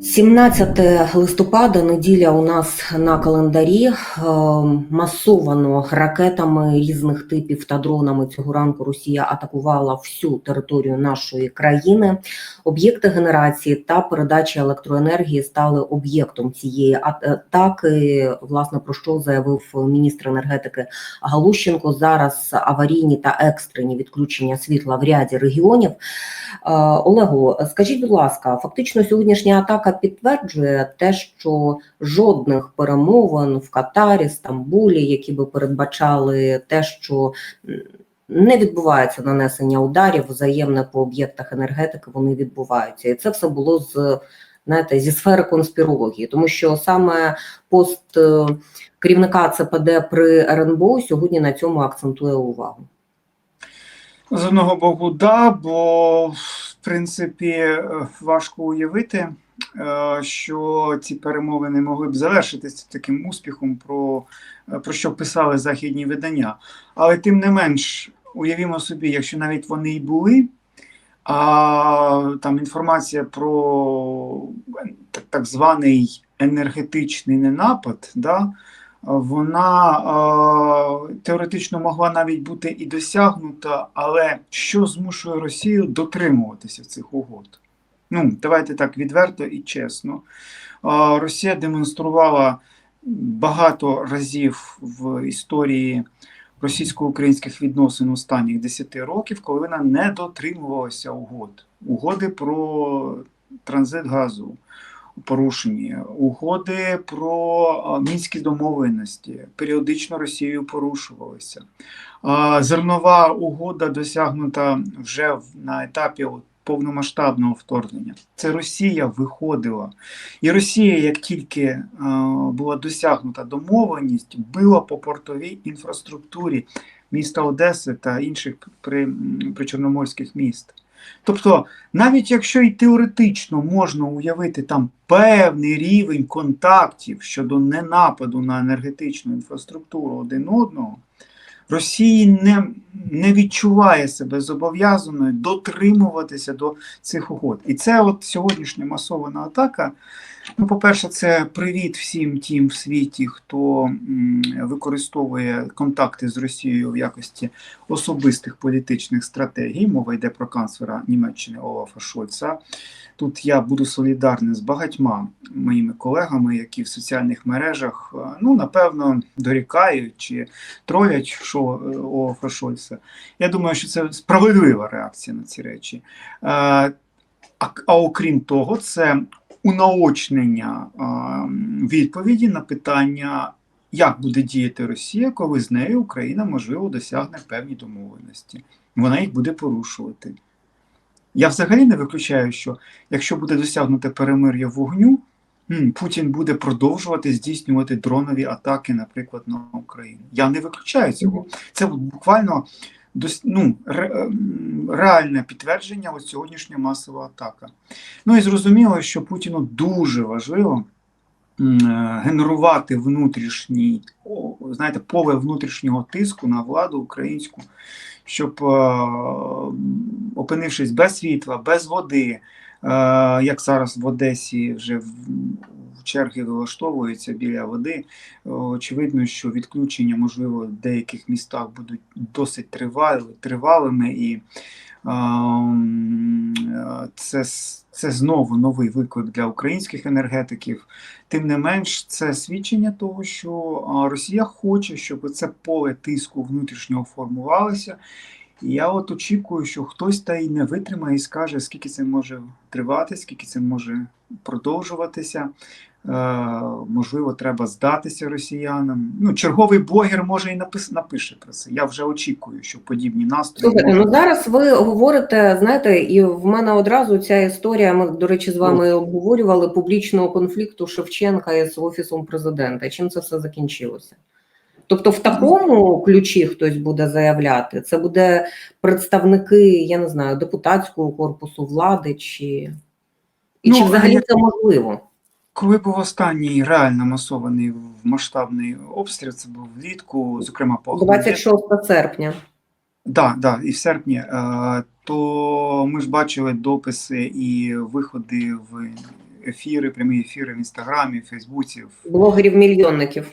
17 листопада, неділя у нас на календарі. Е, Масовано ракетами різних типів та дронами цього ранку Росія атакувала всю територію нашої країни. Об'єкти генерації та передачі електроенергії стали об'єктом цієї атаки. Власне про що заявив міністр енергетики Галущенко. Зараз аварійні та екстрені відключення світла в ряді регіонів. Е, Олегу, скажіть, будь ласка, фактично сьогоднішня атака підтверджує те, що жодних перемовин в Катарі, Стамбулі, які би передбачали те, що не відбувається нанесення ударів взаємне по об'єктах енергетики, вони відбуваються, і це все було з знаєте, зі сфери конспірології, тому що саме пост е, керівника ЦПД при РНБО сьогодні на цьому акцентує увагу. З одного боку, да, бо в принципі е, важко уявити, що ці перемовини могли б завершитися таким успіхом, про, е, про що писали західні видання. Але тим не менш, уявімо собі, якщо навіть вони й були, а там інформація про так, так званий енергетичний ненапад, да, вона е, теоретично могла навіть бути і досягнута, але що змушує Росію дотримуватися цих угод? Ну, давайте так відверто і чесно. Росія демонструвала багато разів в історії російсько-українських відносин останніх 10 років, коли вона не дотримувалася угод. Угоди про транзит газу порушені, угоди про мінські домовленості періодично Росією порушувалися. Зернова угода досягнута вже на етапі от повномасштабного вторгнення. Це Росія виходила. І Росія, як тільки була досягнута домовленість, била по портовій інфраструктурі міста Одеси та інших при, причорноморських міст. Тобто, навіть якщо і теоретично можна уявити там певний рівень контактів щодо ненападу на енергетичну інфраструктуру один одного, Росія не, не відчуває себе зобов'язаною дотримуватися до цих угод. І це от сьогоднішня масована атака. Ну, по-перше, це привіт всім тим в світі, хто використовує контакти з Росією в якості особистих політичних стратегій. Мова йде про канцлера Німеччини Олафа Шольца. Тут я буду солідарний з багатьма моїми колегами, які в соціальних мережах, ну напевно, дорікають чи тролять що Олафа Шольца. Я думаю, що це справедлива реакція на ці речі. А, а окрім того, це унаочнення відповіді на питання, як буде діяти Росія, коли з нею Україна можливо досягне певні домовленості. Вона їх буде порушувати. Я взагалі не виключаю, що якщо буде досягнуте перемир'я вогню, Путін буде продовжувати здійснювати дронові атаки, наприклад, на Україну. Я не виключаю цього. Це буквально ну, реальне підтвердження ось сьогоднішня масова атака. Ну і зрозуміло, що Путіну дуже важливо генерувати внутрішній, знаєте, поле внутрішнього тиску на владу українську, щоб, опинившись без світла, без води, як зараз в Одесі вже черги влаштовуються біля води. Очевидно, що відключення, можливо, в деяких містах будуть досить тривали, тривалими, і це це знову новий виклик для українських енергетиків. Тим не менш, це свідчення того, що Росія хоче, щоб це поле тиску внутрішнього формувалося. І я от очікую, що хтось та й не витримає і скаже, скільки це може тривати, скільки це може продовжуватися. Е, можливо, треба здатися росіянам. Ну, черговий блогер може і напис, напише про це. Я вже очікую, що подібні настрої. Слухайте, ну зараз ви говорите, знаєте, і в мене одразу ця історія. Ми, до речі, з вами обговорювали публічного конфлікту Шевченка із офісом президента. Чим це все закінчилося? Тобто, в такому ключі хтось буде заявляти, це буде представники, я не знаю, депутатського корпусу влади, чи і ну, чи взагалі це можливо? Коли був останній реально масований масштабний обстріл, це був влітку, зокрема по 26 серпня. Так, да, да, і в серпні, е, то ми ж бачили дописи і виходи в ефіри, прямі ефіри в інстаграмі, в Фейсбуці. в Блогерів-мільйонників.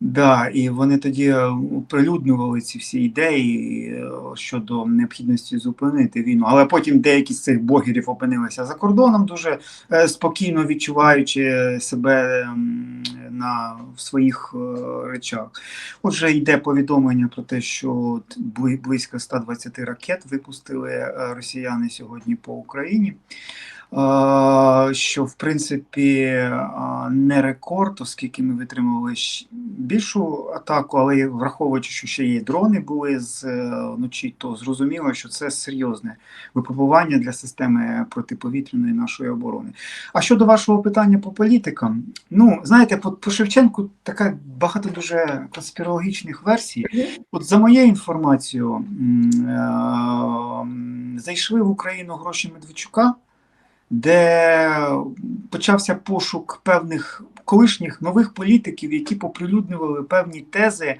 Да, і вони тоді е, оприлюднювали ці всі ідеї е, щодо необхідності зупинити війну. Але потім деякі з цих блогерів опинилися за кордоном, дуже е, спокійно відчуваючи себе на в своїх речах. Отже, йде повідомлення про те, що близько 120 ракет випустили росіяни сьогодні по Україні. Що в принципі не рекорд, оскільки ми витримували більшу атаку, але враховуючи, що ще є дрони були з е, вночі, то зрозуміло, що це серйозне випробування для системи протиповітряної нашої оборони. А щодо вашого питання по політикам, ну знаєте, по, по Шевченку така багато дуже конспірологічних версій. От за моєю інформацією, е, зайшли в Україну гроші Медведчука, де почався пошук певних колишніх нових політиків, які поприлюднювали певні тези, е,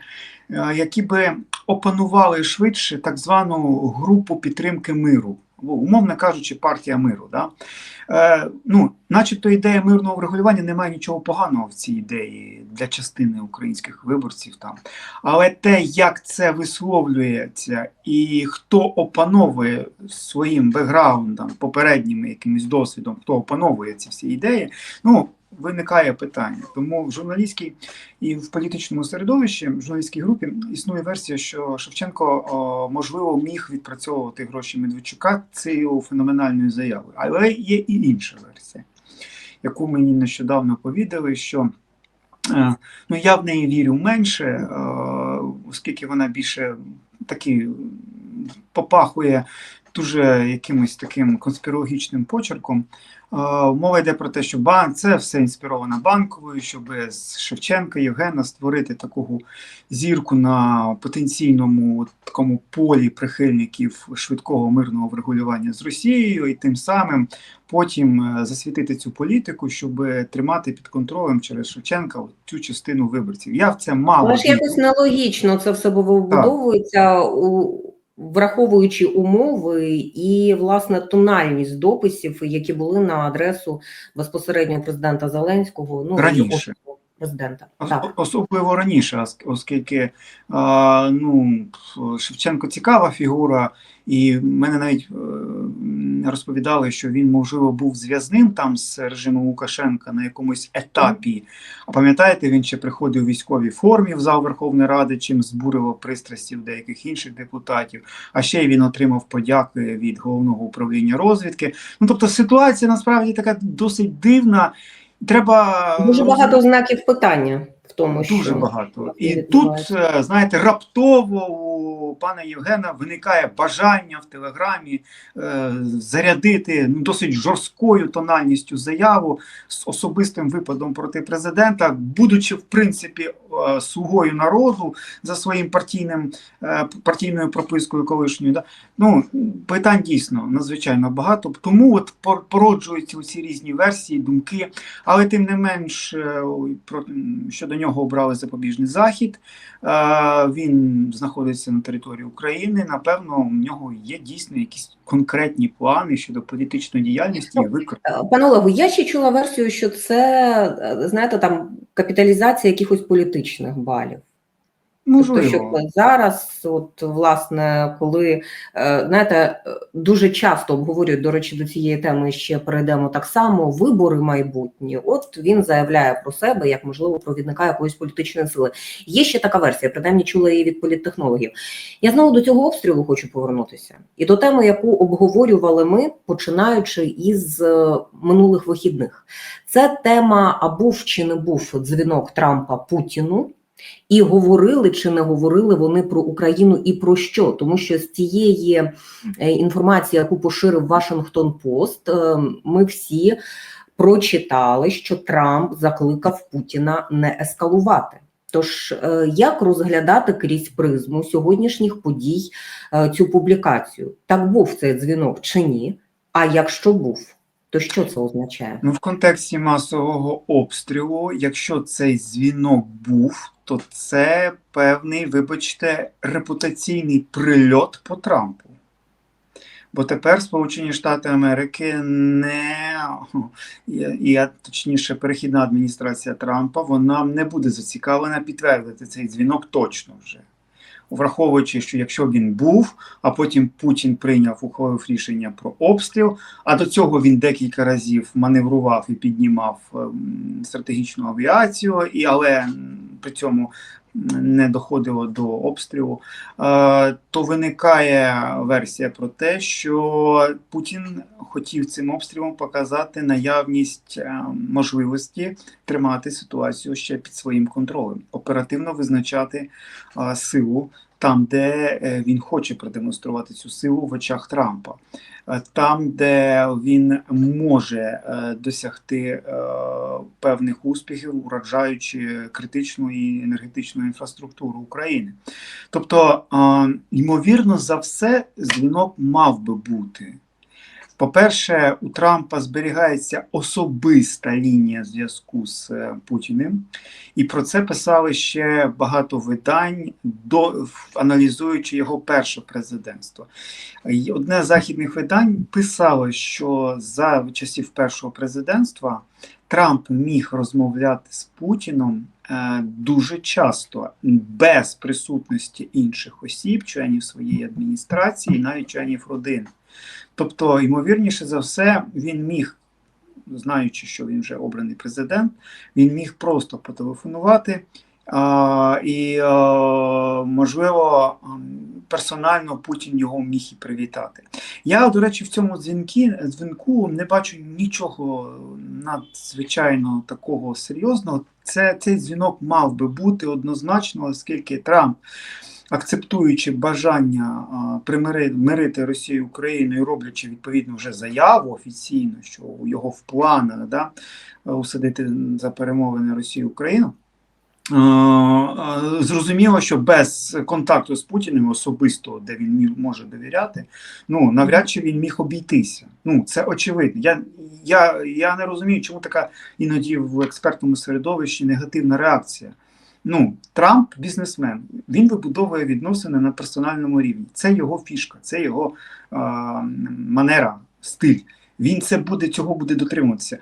які би опанували швидше так звану групу підтримки миру. Ну, Умовно кажучи, партія миру. Да? Е, ну, начебто ідея мирного врегулювання немає нічого поганого в цій ідеї для частини українських виборців там. Але те, як це висловлюється, і хто опановує своїм бекграундом, попереднім якимось досвідом, хто опановує ці всі ідеї, ну виникає питання. Тому в журналістській і в політичному середовищі, в журналістській групі існує версія, що Шевченко о, можливо міг відпрацьовувати гроші Медведчука цією феноменальною заявою. Але є і інша версія, яку мені нещодавно повідали, що Е, Ну, я в неї вірю менше, е, оскільки вона більше таки попахує дуже якимось таким конспірологічним почерком. Мова йде про те, що банк це все інспіровано банковою, щоб з Шевченка Євгена створити таку зірку на потенційному такому полі прихильників швидкого мирного врегулювання з Росією, і тим самим потім е, засвітити цю політику, щоб тримати під контролем через Шевченка цю частину виборців. Я в це мало Але ж якось нелогічно це все вибудовується, у, враховуючи умови і, власне, тональність дописів, які були на адресу безпосередньо президента Зеленського, ну, Раніше. офісу президента. Ос- Так. Особливо раніше, ос- оскільки а, ну, Шевченко цікава фігура, і мене навіть е, розповідали, що він, можливо, був зв'язним там з режимом Лукашенка на якомусь етапі. А пам'ятаєте, він ще приходив у військовій формі в зал Верховної Ради, чим збурило пристрасті в деяких інших депутатів. А ще й він отримав подяки від головного управління розвідки. Ну тобто ситуація насправді така досить дивна. Треба Дуже багато знаків питання в тому, що Дуже багато. І тут, е, знаєте, раптово у пана Євгена виникає бажання в телеграмі е, зарядити ну, досить жорсткою тональністю заяву з особистим випадом проти президента, будучи в принципі е, слугою народу за своїм партійним е, партійною пропискою колишньою. Да? Ну питань дійсно надзвичайно багато. Тому от пор- породжуються ці різні версії, думки. Але тим не менш, е, ой, нього обрали запобіжний захід. Е, Він знаходиться на території України. Напевно, у нього є дійсно якісь конкретні плани щодо політичної діяльності і. Е, Пане Олегу, я ще чула версію, що це, е, знаєте, там капіталізація якихось політичних балів. Тобто, що зараз, от власне, коли е, знаєте, е, дуже часто обговорюють, до речі, до цієї теми ще перейдемо так само. Вибори майбутні. От він заявляє про себе як можливо провідника якоїсь політичної сили. Є ще така версія, принаймні чула її від політтехнологів. Я знову до цього обстрілу хочу повернутися, і до теми, яку обговорювали ми, починаючи із е, минулих вихідних. Це тема а був чи не був дзвінок Трампа Путіну. І говорили чи не говорили вони про Україну і про що? Тому що з тієї е, інформації, яку поширив Вашингтон Пост, е, ми всі прочитали, що Трамп закликав Путіна не ескалувати. Тож е, як розглядати крізь призму сьогоднішніх подій цю публікацію? Так був цей дзвінок чи ні? А якщо був, то що це означає? Ну, в контексті масового обстрілу, якщо цей дзвінок був, то це певний, вибачте, репутаційний прильот по Трампу. Бо тепер Сполучені Штати Америки не і точніше перехідна адміністрація Трампа вона не буде зацікавлена підтвердити цей дзвінок точно вже. Враховуючи, що якщо він був, а потім Путін прийняв ухвалив рішення про обстріл, а до цього він декілька разів маневрував і піднімав ем, стратегічну авіацію, і але при цьому не доходило до обстрілу, е, то виникає версія про те, що Путін хотів цим обстрілом показати наявність е, можливості тримати ситуацію ще під своїм контролем, оперативно визначати е, силу там, де він хоче продемонструвати цю силу в очах Трампа, там, де він може досягти певних успіхів, уражаючи критичну і енергетичну інфраструктуру України. Тобто, ймовірно, за все, дзвінок мав би бути. По-перше, у Трампа зберігається особиста лінія зв'язку з е, Путіним, і про це писали ще багато видань, до, аналізуючи його перше президентство. Одне з західних видань писало, що за часів першого президентства Трамп міг розмовляти з Путіном е, дуже часто без присутності інших осіб, членів своєї адміністрації, навіть членів родини. Тобто, ймовірніше за все, він міг, знаючи, що він вже обраний президент, він міг просто потелефонувати. І, а, можливо, персонально Путін його міг і привітати. Я, до речі, в цьому дзвінки, дзвінку не бачу нічого надзвичайно такого серйозного. Це, цей дзвінок мав би бути однозначно, оскільки Трамп акцептуючи бажання а, примирити мирити Росію Україну роблячи відповідно вже заяву офіційно, що у його в планах да, усадити за перемовини Росію Україну. А, а, Зрозуміло, що без контакту з Путіним особисто, де він може довіряти, ну навряд чи він міг обійтися. Ну це очевидно. Я, я, я не розумію, чому така іноді в експертному середовищі негативна реакція. Ну, Трамп бізнесмен, він вибудовує відносини на персональному рівні. Це його фішка, це його е, манера, стиль. Він це буде цього буде дотримуватися.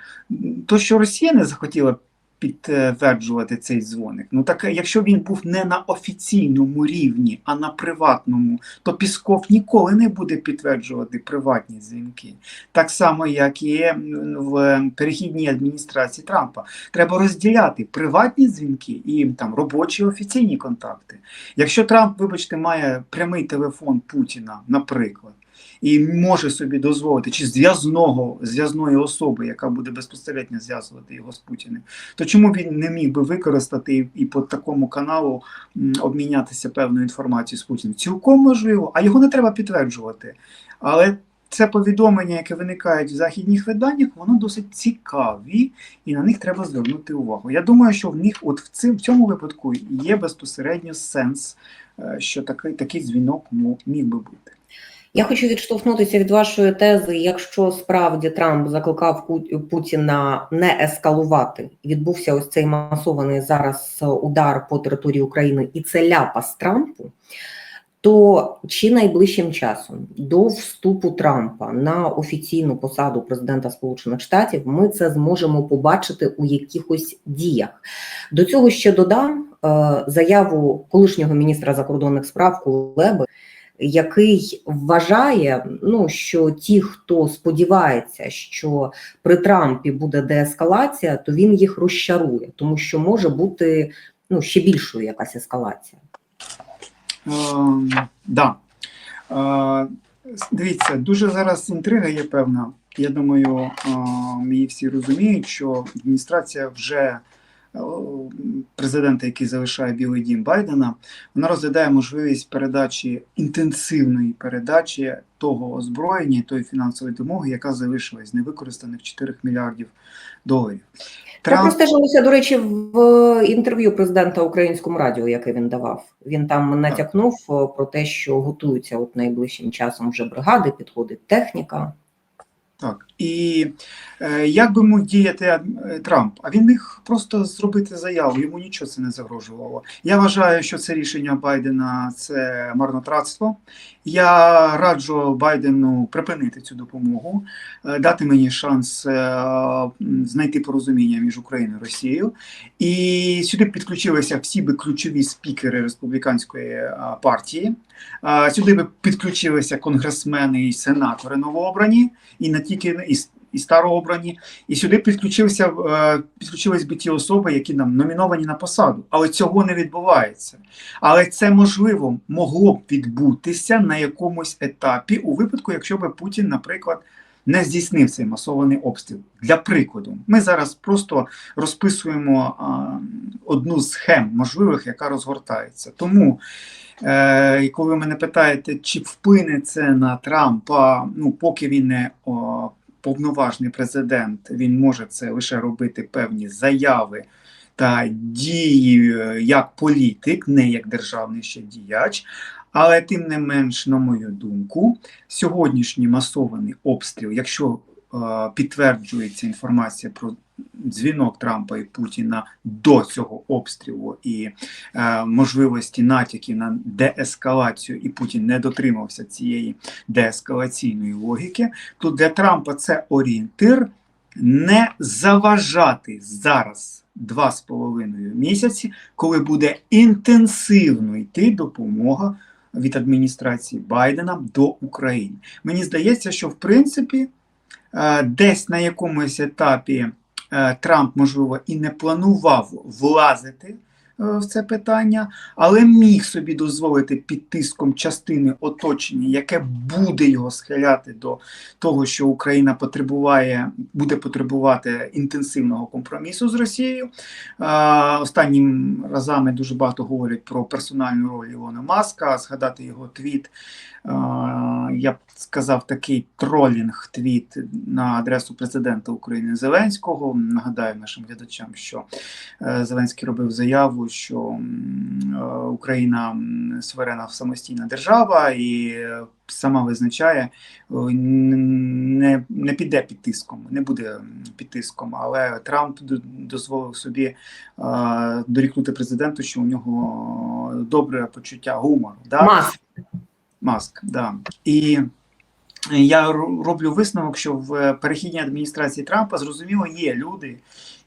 То, що Росія не захотіла підтверджувати цей дзвоник, ну так якщо він був не на офіційному рівні, а на приватному, то Пісков ніколи не буде підтверджувати приватні дзвінки. Так само, як і в перехідній адміністрації Трампа. Треба розділяти приватні дзвінки і там робочі офіційні контакти. Якщо Трамп, вибачте, має прямий телефон Путіна, наприклад, і може собі дозволити, чи зв'язного зв'язної особи, яка буде безпосередньо зв'язувати його з Путіним, то чому він не міг би використати і, і по такому каналу обмінятися певною інформацією з Путіним? Цілком можливо, а його не треба підтверджувати. Але це повідомлення, яке виникають в західних виданнях, воно досить цікаві, і на них треба звернути увагу. Я думаю, що в них, от в цим в цьому випадку, є безпосередньо сенс, е, що такий, такий дзвінок міг би бути. Я хочу відштовхнутися від вашої тези. Якщо справді Трамп закликав Путіна не ескалувати, відбувся ось цей масований зараз удар по території України, і це ляпас Трампу. То чи найближчим часом до вступу Трампа на офіційну посаду президента Сполучених Штатів ми це зможемо побачити у якихось діях? До цього ще додам е, заяву колишнього міністра закордонних справ Кулеби, який вважає, ну що ті, хто сподівається, що при Трампі буде деескалація, то він їх розчарує, тому що може бути ну ще більшою якась ескалація. Ем, да. Е, дивіться, дуже зараз інтрига є певна. Я думаю, ем, її всі розуміють, що адміністрація вже е, президента, який залишає Білий Дім Байдена, вона розглядає можливість передачі інтенсивної передачі того озброєння, тої фінансової допомоги, яка залишилась з невикористаних 4 мільярдів доларів. Я простежилася, до речі, в інтерв'ю президента українському радіо, яке він давав. Він там натякнув е, про те, що готуються от найближчим часом вже бригади, підходить техніка. Так. І е, як би мог діяти Трамп? А він міг просто зробити заяву, йому нічого це не загрожувало. Я вважаю, що це рішення Байдена це марнотратство. Я раджу Байдену припинити цю допомогу, е, дати мені шанс е, знайти порозуміння між Україною і Росією. І сюди підключилися всі би ключові спікери республіканської е, партії. Е, Сюди би підключилися конгресмени і сенатори новообрані, і не тільки і, і старообрані. І сюди підключилися е, підключились би ті особи, які нам номіновані на посаду. Але цього не відбувається. Але це можливо могло б відбутися на якомусь етапі у випадку, якщо би Путін, наприклад, не здійснив цей масований обстріл. Для прикладу, ми зараз просто розписуємо одну з схем можливих, яка розгортається. Тому, е, і коли ви мене питаєте, чи вплине це на Трампа, ну поки він не повноважний президент, він може це лише робити певні заяви. Та дії е, як політик, не як державний ще діяч, але тим не менш, на мою думку, сьогоднішній масований обстріл, якщо е, підтверджується інформація про дзвінок Трампа і Путіна до цього обстрілу і е, можливості натяків на деескалацію, і Путін не дотримався цієї деескалаційної логіки, то для Трампа це орієнтир не заважати зараз два з половиною місяці, коли буде інтенсивно йти допомога від адміністрації Байдена до України. Мені здається, що в принципі е, десь на якомусь етапі Трамп, можливо, і не планував влазити е, в це питання, але міг собі дозволити під тиском частини оточення, яке буде його схиляти до того, що Україна потребуває, буде потребувати інтенсивного компромісу з Росією. Е, Останнім разами дуже багато говорять про персональну роль Ілона Маска. Згадати його твіт. Я б сказав такий тролінг твіт на адресу президента України Зеленського. Нагадаю нашим глядачам, що е, Зеленський робив заяву, що е, Україна м, суверенна самостійна держава і е, сама визначає, не, не піде під тиском, не буде під тиском. Але Трамп дозволив собі дорікнути президенту, що у нього добре почуття гумору. Да? Маск, да. І я роблю висновок, що в перехідній адміністрації Трампа зрозуміло є люди,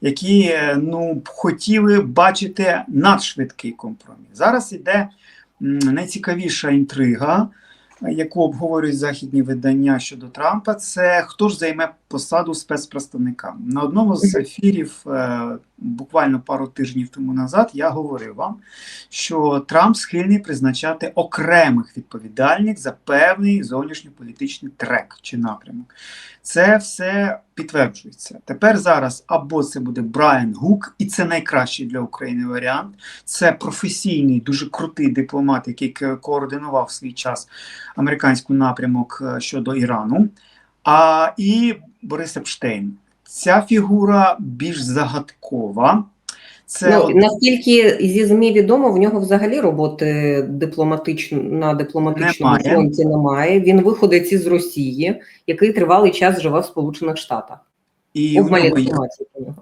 які е, ну хотіли бачити надшвидкий компроміс. Зараз іде найцікавіша інтрига, е, яку обговорюють західні видання щодо Трампа. Це хто ж займе посаду спецпредставника. На одному з ефірів е, буквально пару тижнів тому назад я говорив вам, що Трамп схильний призначати окремих відповідальних за певний зовнішньополітичний трек чи напрямок. Це все підтверджується. Тепер зараз або це буде Брайан Гук, і це найкращий для України варіант. Це професійний, дуже крутий дипломат, який координував свій час американський напрямок е, щодо Ірану. А і Борис Епштейн. Ця фігура більш загадкова. Це Ну, от- наскільки зі ЗМІ відомо, в нього взагалі роботи дипломатич... на дипломатичному Немає. фронті немає. Він виходить із Росії, який тривалий час живе в Сполучених Штатах. і у Обмаль нього є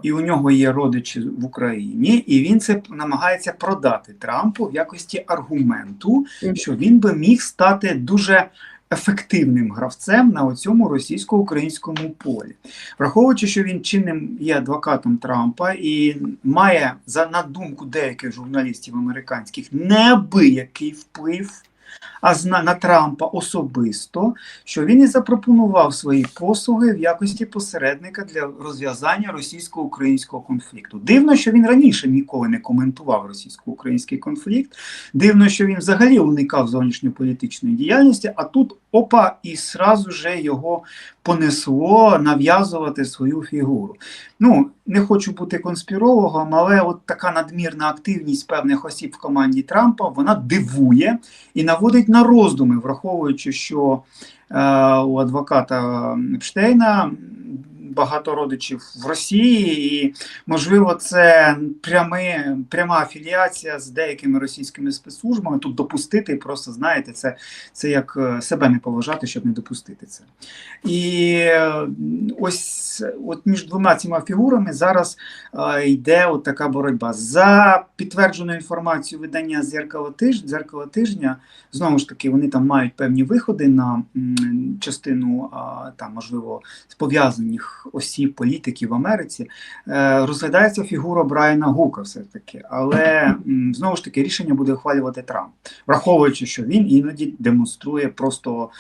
і у нього є родичі в Україні, і він це намагається продати Трампу в якості аргументу, Мгм. що він би міг стати дуже ефективним гравцем на цьому російсько-українському полі, враховуючи, що він чинним є адвокатом Трампа і має за на думку деяких журналістів американських неабиякий вплив. А зна- на Трампа особисто, що він і запропонував свої послуги в якості посередника для розв'язання російсько-українського конфлікту. Дивно, що він раніше ніколи не коментував російсько-український конфлікт. Дивно, що він взагалі уникав зовнішньополітичної діяльності, а тут опа, і сразу же його понесло нав'язувати свою фігуру. Ну, не хочу бути конспірологом, але от така надмірна активність певних осіб в команді Трампа вона дивує і наводить на роздуми, враховуючи, що е, у адвоката Епштейна багато родичів в Росії, і можливо, це пряме, пряма афіліація з деякими російськими спецслужбами. Тут допустити, просто знаєте, це, це як е, себе не поважати, щоб не допустити це. І е, ось от між двома цими фігурами зараз е, йде от така боротьба. За підтвердженою інформацією видання «Дзеркало тижня», «Дзеркало тижня, знову ж таки, вони там мають певні виходи на частину там, можливо, пов'язаних осіб політиків в Америці. Е, розглядається фігура Брайана Гука, все таки, але знову ж таки рішення буде ухвалювати Трамп, враховуючи, що він іноді демонструє просто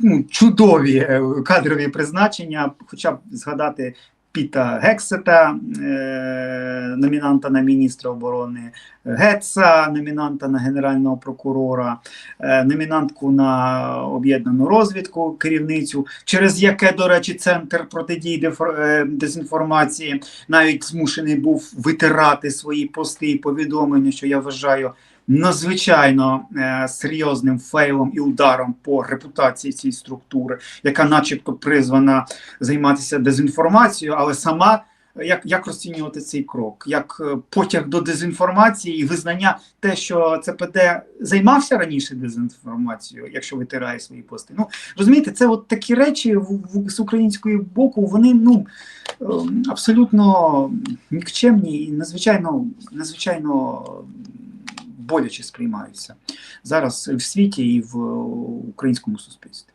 ну, чудові е, кадрові призначення, хоча б згадати. Піта Гексета, е, номінанта на міністра оборони, Гетца, номінанта на генерального прокурора, е, номінантку на об'єднану розвідку, керівницю, через яке, до речі, центр протидії е, дезінформації навіть змушений був витирати свої пости і повідомлення, що я вважаю надзвичайно е, серйозним фейлом і ударом по репутації цієї структури, яка, начебто, призвана займатися дезінформацією, але сама. Як, як розцінювати цей крок? Як е, потяг до дезінформації і визнання те, що ЦПД займався раніше дезінформацією, якщо витирає свої пости? Ну розумієте, це от такі речі в, в, з української боку, вони ну ем, абсолютно нікчемні і надзвичайно, надзвичайно боляче сприймаються зараз в світі і в українському суспільстві.